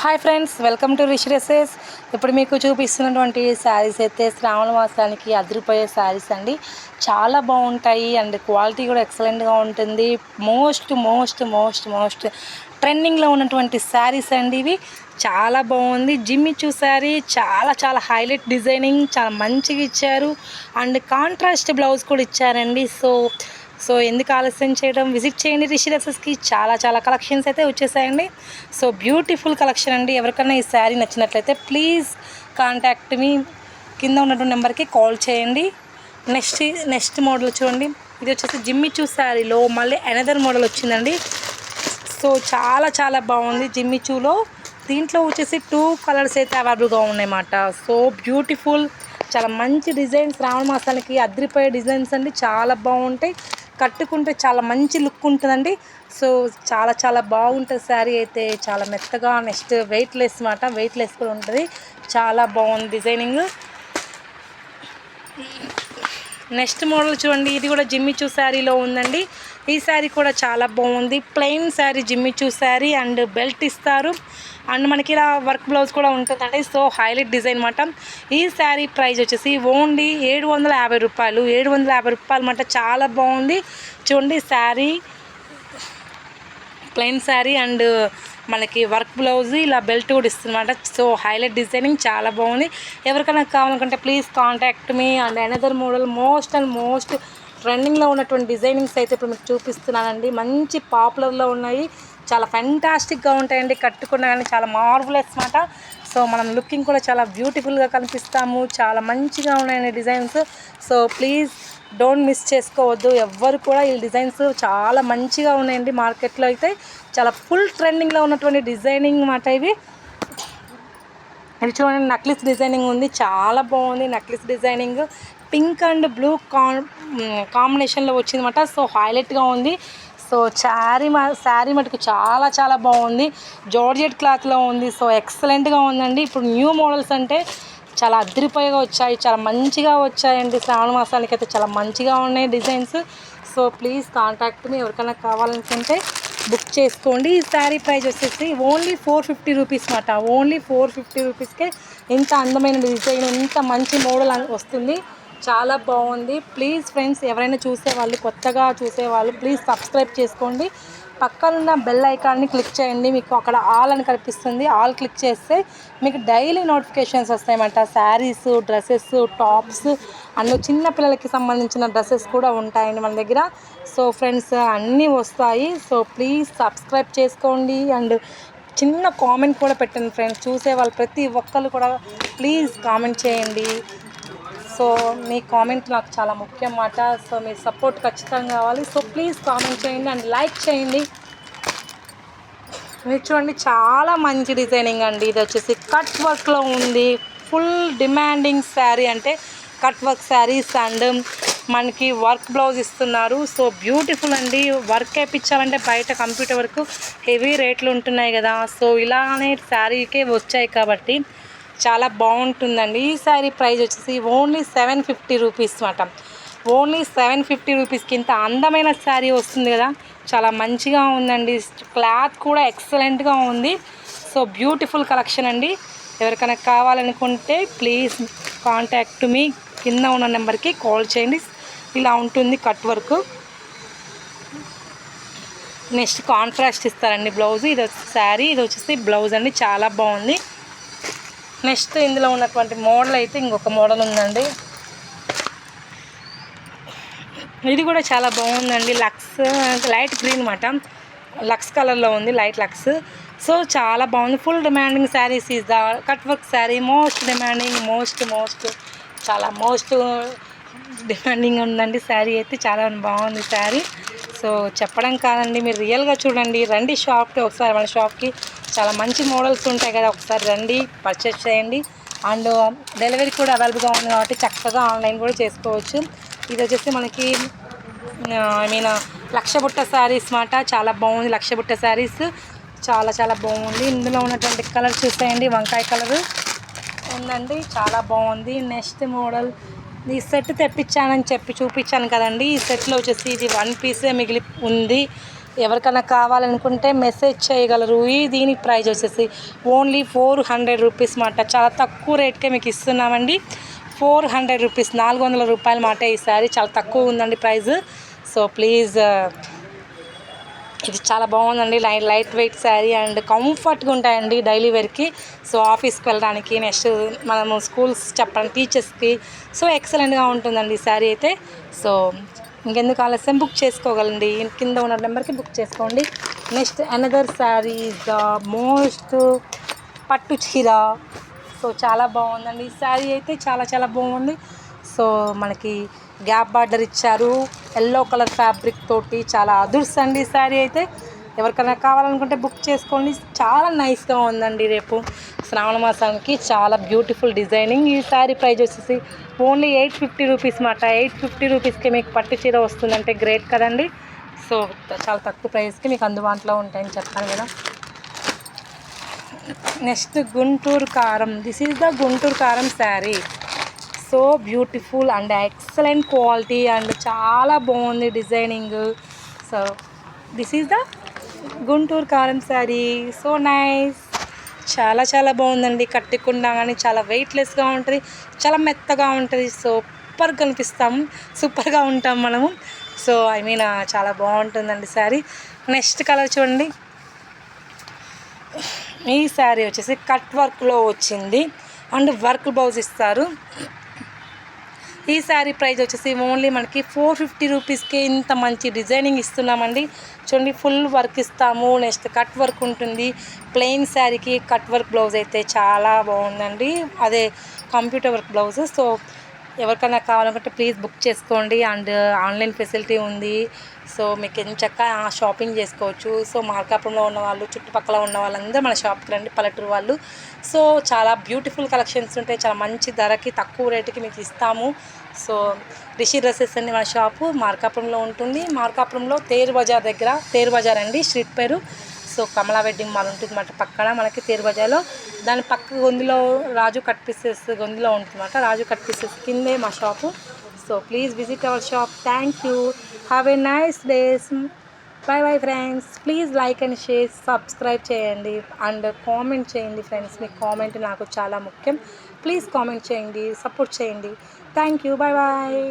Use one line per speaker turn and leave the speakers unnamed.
Hi friends welcome to Rish dresses ఇప్పుడు మీకు చూపిస్తున్నటువంటి శారీస్ అయితే శ్రావణ మాసానికి అదిరిపోయే శారీస్ అండి. చాలా బాగుంటాయి అండ్ క్వాలిటీ కూడా ఎక్సలెంట్గా ఉంటుంది. మోస్ట్ మోస్ట్ మోస్ట్ మోస్ట్ ట్రెండింగ్లో ఉన్నటువంటి శారీస్ అండి ఇవి. చాలా బాగుంది. జిమ్మిచూ శారీ చాలా చాలా హైలైట్ డిజైనింగ్ చాలా మంచిగా ఇచ్చారు. అండ్ కాంట్రాస్ట్ బ్లౌజ్ కూడా ఇచ్చారండి. సో సో ఎందుకు ఆలస్యం చేయడం? విజిట్ చేయండి రిషి డ్రెస్సెస్కి. చాలా చాలా కలెక్షన్స్ అయితే వచ్చేసాయండి. సో బ్యూటిఫుల్ కలెక్షన్ అండి. ఎవరికైనా ఈ శారీ నచ్చినట్లయితే ప్లీజ్ కాంటాక్ట్ మీ కింద ఉన్నటువంటి నెంబర్కి కాల్ చేయండి. నెక్స్ట్ నెక్స్ట్ మోడల్ చూడండి. ఇది వచ్చేసి జిమ్మిచూ శారీలో మళ్ళీ అనదర్ మోడల్ వచ్చిందండి. సో చాలా చాలా బాగుంది జిమ్మిచూలో దీంట్లో వచ్చేసి టూ కలర్స్ అయితే అవైలబుల్గా ఉన్నాయన్నమాట. So beautiful. చాలా మంచి డిజైన్స్ రావణ మాసానికి అద్రిపోయే డిజైన్స్ అండి. చాలా బాగుంటాయి. కట్టుకుంటే చాలా మంచి లుక్ ఉంటుందండి. సో చాలా చాలా బాగుంటుంది శారీ అయితే. చాలా మెత్తగా నెక్స్ట్ వెయిట్ లెస్ మాట. వెయిట్ లెస్ కూడా ఉంటుంది. చాలా బాగుంది డిజైనింగ్. నెక్స్ట్ మోడల్ చూడండి. ఇది కూడా జిమ్మిచూ శారీలో ఉందండి. ఈ శారీ కూడా చాలా బాగుంది. Plain sari Jimmy Choo sari and belt ఇస్తారు. అండ్ మనకి ఇలా వర్క్ బ్లౌజ్ కూడా ఉంటుందండి. సో హైలైట్ డిజైన్ మాట ఈ శారీ ప్రైస్ వచ్చేసి ఓన్లీ ఏడు వందల యాభై రూపాయలు. ఏడు వందల యాభై రూపాయలు మాట చాలా బాగుంది. చూడండి శారీ. ప్లెయిన్ శారీ అండ్ మనకి వర్క్ బ్లౌజ్ ఇలా బెల్ట్ కూడా ఇస్తుందన్నమాట సో హైలైట్ డిజైనింగ్ చాలా బాగుంది. ఎవరికైనా కావాలనుకుంటే please contact me and another model most and most ట్రెండింగ్లో ఉన్నటువంటి డిజైనింగ్స్ అయితే ఇప్పుడు మీకు చూపిస్తున్నానండి. మంచి పాపులర్లో ఉన్నాయి. చాలా ఫెంటాస్టిక్గా ఉంటాయండి. కట్టుకున్నా కానీ చాలా మార్వలెస్ మాట. సో మనం లుకింగ్ కూడా చాలా బ్యూటిఫుల్గా కనిపిస్తాము. చాలా మంచిగా ఉన్నాయండి designs. So please don't miss చేసుకోవద్దు. ఎవ్వరు కూడా ఈ డిజైన్స్ చాలా మంచిగా ఉన్నాయండి మార్కెట్లో అయితే. చాలా ఫుల్ ట్రెండింగ్లో ఉన్నటువంటి డిజైనింగ్ మాట ఇవి. ఇది చూడండి నక్లిస్ డిజైనింగ్ ఉంది. చాలా బాగుంది necklace designing pink and blue కాన్ కాంబినేషన్లో వచ్చిందన్నమాట. సో హైలైట్గా ఉంది. సో శారీ మా శారీ మటుకు చాలా చాలా బాగుంది. జార్జెట్ క్లాత్లో ఉంది. సో ఎక్సలెంట్గా ఉందండి. ఇప్పుడు న్యూ మోడల్స్ అంటే చాలా అదిరిపోయిగా వచ్చాయి. చాలా మంచిగా వచ్చాయండి. శ్రావణ మాసానికి అయితే చాలా మంచిగా ఉన్నాయి designs. So please contact me ఎవరికైనా కావాలనుకుంటే బుక్ చేసుకోండి. ఈ శారీ ప్రైస్ వచ్చేసి ఓన్లీ ఫోర్ ఫిఫ్టీ రూపీస్ మాట ఓన్లీ ఫోర్ ఫిఫ్టీ రూపీస్కే ఇంత అందమైన డిజైన్ ఇంత మంచి మోడల్ వస్తుంది. చాలా బాగుంది. ప్లీజ్ ఫ్రెండ్స్ ఎవరైనా చూసేవాళ్ళు కొత్తగా చూసేవాళ్ళు ప్లీజ్ సబ్స్క్రైబ్ చేసుకోండి. పక్కనున్న బెల్ ఐకాన్ని క్లిక్ చేయండి. మీకు అక్కడ ఆల్ అని కనిపిస్తుంది. ఆల్ క్లిక్ చేస్తే మీకు డైలీ నోటిఫికేషన్స్ వస్తాయన్నమాట. శారీస్ డ్రెస్సెస్ టాప్స్ అండ్ చిన్న పిల్లలకి సంబంధించిన డ్రెస్సెస్ కూడా ఉంటాయండి మన దగ్గర. సో ఫ్రెండ్స్ అన్నీ వస్తాయి. సో ప్లీజ్ సబ్స్క్రైబ్ చేసుకోండి. అండ్ చిన్న కామెంట్ కూడా పెట్టండి ఫ్రెండ్స్ చూసే వాళ్ళు ప్రతి ఒక్కరు కూడా ప్లీజ్ కామెంట్ చేయండి. సో మీ కామెంట్ నాకు చాలా ముఖ్యం మాట సో మీ సపోర్ట్ ఖచ్చితంగా కావాలి. సో ప్లీజ్ కామెంట్ చేయండి అండ్ లైక్ చేయండి. మీరు చూడండి చాలా మంచి డిజైనింగ్ అండి. ఇది వచ్చేసి కట్ వర్క్లో ఉంది. ఫుల్ డిమాండింగ్ శారీ అంటే కట్ వర్క్ శారీస్ అండ్ మనకి వర్క్ బ్లౌజ్ ఇస్తున్నారు. సో బ్యూటిఫుల్ అండి. వర్క్ వేయించాలంటే బయట కంప్యూటర్ వర్క్ హెవీ రేట్లు ఉంటున్నాయి కదా. సో ఇలానే శారీకే వచ్చాయి కాబట్టి చాలా బాగుంటుందండి. ఈ శారీ ప్రైస్ వచ్చేసి ఓన్లీ సెవెన్ ఫిఫ్టీ రూపీస్ అనమాట ఓన్లీ సెవెన్ ఫిఫ్టీ రూపీస్కి ఇంత అందమైన శారీ వస్తుంది కదా. చాలా మంచిగా ఉందండి. క్లాత్ కూడా ఎక్సలెంట్గా ఉంది. సో బ్యూటిఫుల్ కలెక్షన్ అండి. ఎవరికైనా కావాలనుకుంటే ప్లీజ్ కాంటాక్ట్ మీ కింద ఉన్న నెంబర్కి కాల్ చేయండి. ఇలా ఉంటుంది కట్ వర్క్. నెక్స్ట్ కాంట్రాస్ట్ ఇస్తారండి బ్లౌజ్. ఇది వచ్చి శారీ ఇది వచ్చేసి బ్లౌజ్ అండి. చాలా బాగుంది. నెక్స్ట్ ఇందులో ఉన్నటువంటి మోడల్ అయితే ఇంకొక మోడల్ ఉందండి. ఇది కూడా చాలా బాగుందండి. లక్స్ లైట్ గ్రీన్ అనమాట లక్స్ కలర్లో ఉంది లైట్ లక్స్. సో చాలా బాగుంది. Full demanding saris is the cut work sari most demanding most most చాలా మోస్ట్ డిమాండింగ్ ఉందండి. శారీ అయితే చాలా బాగుంది శారీ. సో చెప్పడం కాదండి మీరు రియల్గా చూడండి. రండి షాప్కి ఒకసారి మన షాప్కి చాలా మంచి మోడల్స్ ఉంటాయి కదా ఒకసారి రండి పర్చేస్ చేయండి. అండ్ డెలివరీ కూడా అవైలబుల్గా ఉంది కాబట్టి చక్కగా ఆన్లైన్ కూడా చేసుకోవచ్చు. ఇది వచ్చేసి మనకి ఐ మీన్ లక్ష బుట్ట శారీస్ మాట చాలా బాగుంది లక్ష బుట్ట శారీస్. చాలా చాలా బాగుంది. ఇందులో ఉన్నటువంటి కలర్ చూసేయండి వంకాయ కలర్. ఉందండి చాలా బాగుంది. నెక్స్ట్ మోడల్ ఈ సెట్ తెప్పించానని చెప్పి చూపించాను కదండి. ఈ సెట్లో వచ్చేసి ఇది వన్ పీసే మిగిలి ఉంది. ఎవరికైనా కావాలనుకుంటే మెసేజ్ చేయగలరు. ఈ దీని ప్రైజ్ వచ్చేసి ఓన్లీ ఫోర్ హండ్రెడ్ రూపీస్ మాట. చాలా తక్కువ రేట్కే మీకు ఇస్తున్నామండి. ఫోర్ హండ్రెడ్ రూపీస్ నాలుగు వందల రూపాయల మాట ఈ సారీ చాలా తక్కువ ఉందండి ప్రైస్ సో ప్లీజ్ ఇది చాలా బాగుందండి. Light light weight sari and కంఫర్ట్గా ఉంటాయండి డైలీ వేర్కి. సో ఆఫీస్కి వెళ్ళడానికి నెక్స్ట్ మనము స్కూల్స్ చెప్పడానికి టీచర్స్కి. సో ఎక్సలెంట్గా ఉంటుందండి ఈ శారీ అయితే. సో ఇంకెందుకు ఆలస్యం? బుక్ చేసుకోగలండి. కింద ఉన్న నెంబర్కి బుక్ చేసుకోండి. Next another sari the most పట్టు చీర. సో చాలా బాగుందండి. ఈ శారీ అయితే చాలా చాలా బాగుంది. సో మనకి గ్యాప్ బార్డర్ ఇచ్చారు. ఎల్లో కలర్ ఫ్యాబ్రిక్ తోటి చాలా అదుర్స్ అండి ఈ శారీ అయితే. ఎవరికైనా కావాలనుకుంటే బుక్ చేసుకోండి. చాలా నైస్గా ఉందండి రేపు శ్రావణ మాసానికి. చాలా బ్యూటిఫుల్ డిజైనింగ్ ఈ శారీ ప్రైజ్ వచ్చేసి ఓన్లీ ఎయిట్ ఫిఫ్టీ రూపీస్ మాట. ఎయిట్ ఫిఫ్టీ రూపీస్కి మీకు పట్టు చీర వస్తుందంటే గ్రేట్ కదండి. సో చాలా తక్కువ ప్రైస్కి మీకు అందుబాటులో ఉంటాయని చెప్పాను కదా. నెక్స్ట్ గుంటూరు కారం. This is the Guntur Kaaram sari. So beautiful and excellent quality and చాలా బాగుంది designing. So this is the Guntur Kaaram sari. So nice. చాలా చాలా బాగుందండి. కట్టుకుండా కానీ చాలా వెయిట్లెస్గా ఉంటుంది. చాలా మెత్తగా ఉంటుంది. సూపర్ కనిపిస్తాం. సూపర్గా ఉంటాం మనము. సో ఐ మీన్ చాలా బాగుంటుందండి శారీ. నెక్స్ట్ కలర్ చూడండి. ఈ శారీ వచ్చేసి కట్ వర్క్లో వచ్చింది. అండ్ వర్క్ బ్లౌజ్ ఇస్తారు. ఈ శారీ ప్రైస్ వచ్చేసి ఓన్లీ మనకి ఫోర్ ఫిఫ్టీ రూపీస్కి ఇంత మంచి డిజైనింగ్ ఇస్తున్నామండి. చూడండి ఫుల్ వర్క్ ఇస్తాము. నెక్స్ట్ కట్ వర్క్ ఉంటుంది. ప్లెయిన్ శారీకి కట్ వర్క్ బ్లౌజ్ అయితే చాలా బాగుందండి. అదే కంప్యూటర్ వర్క్ బ్లౌజ్. సో ఎవరికైనా కావాలనుకుంటే ప్లీజ్ బుక్ చేసుకోండి. అండ్ ఆన్లైన్ ఫెసిలిటీ ఉంది. సో మీకు ఎంచక్క షాపింగ్ చేసుకోవచ్చు. సో మార్కాపురంలో ఉన్న వాళ్ళు చుట్టుపక్కల ఉన్న వాళ్ళందరూ మన షాప్కి రండి. పల్లెటూరు వాళ్ళు. సో చాలా బ్యూటిఫుల్ కలెక్షన్స్ ఉంటాయి. చాలా మంచి ధరకి తక్కువ రేటుకి మీకు ఇస్తాము. సో రిషి డ్రెస్సెస్ అండి మన షాపు మార్కాపురంలో ఉంటుంది. మార్కాపురంలో తేరు బజార్ దగ్గర తేరు బజార్ అండి స్ట్రీట్ పేరు. సో కమలా వెడ్డింగ్ మాల్ ఉంటుంది మాట పక్కన. మనకి తేరు బజార్లో దాని పక్క గొంతులో రాజు కట్ పీసెస్ గొంతులో ఉంటుందన్నమాట. రాజు కట్ పీసెస్ కిందే మా shop so please visit our shop thank you have a nice days bye bye friends please like and share subscribe చేయండి. అండ్ కామెంట్ చేయండి ఫ్రెండ్స్ మీ కామెంట్ నాకు చాలా ముఖ్యం. ప్లీజ్ కామెంట్ చేయండి సపోర్ట్ చేయండి. Thank you bye bye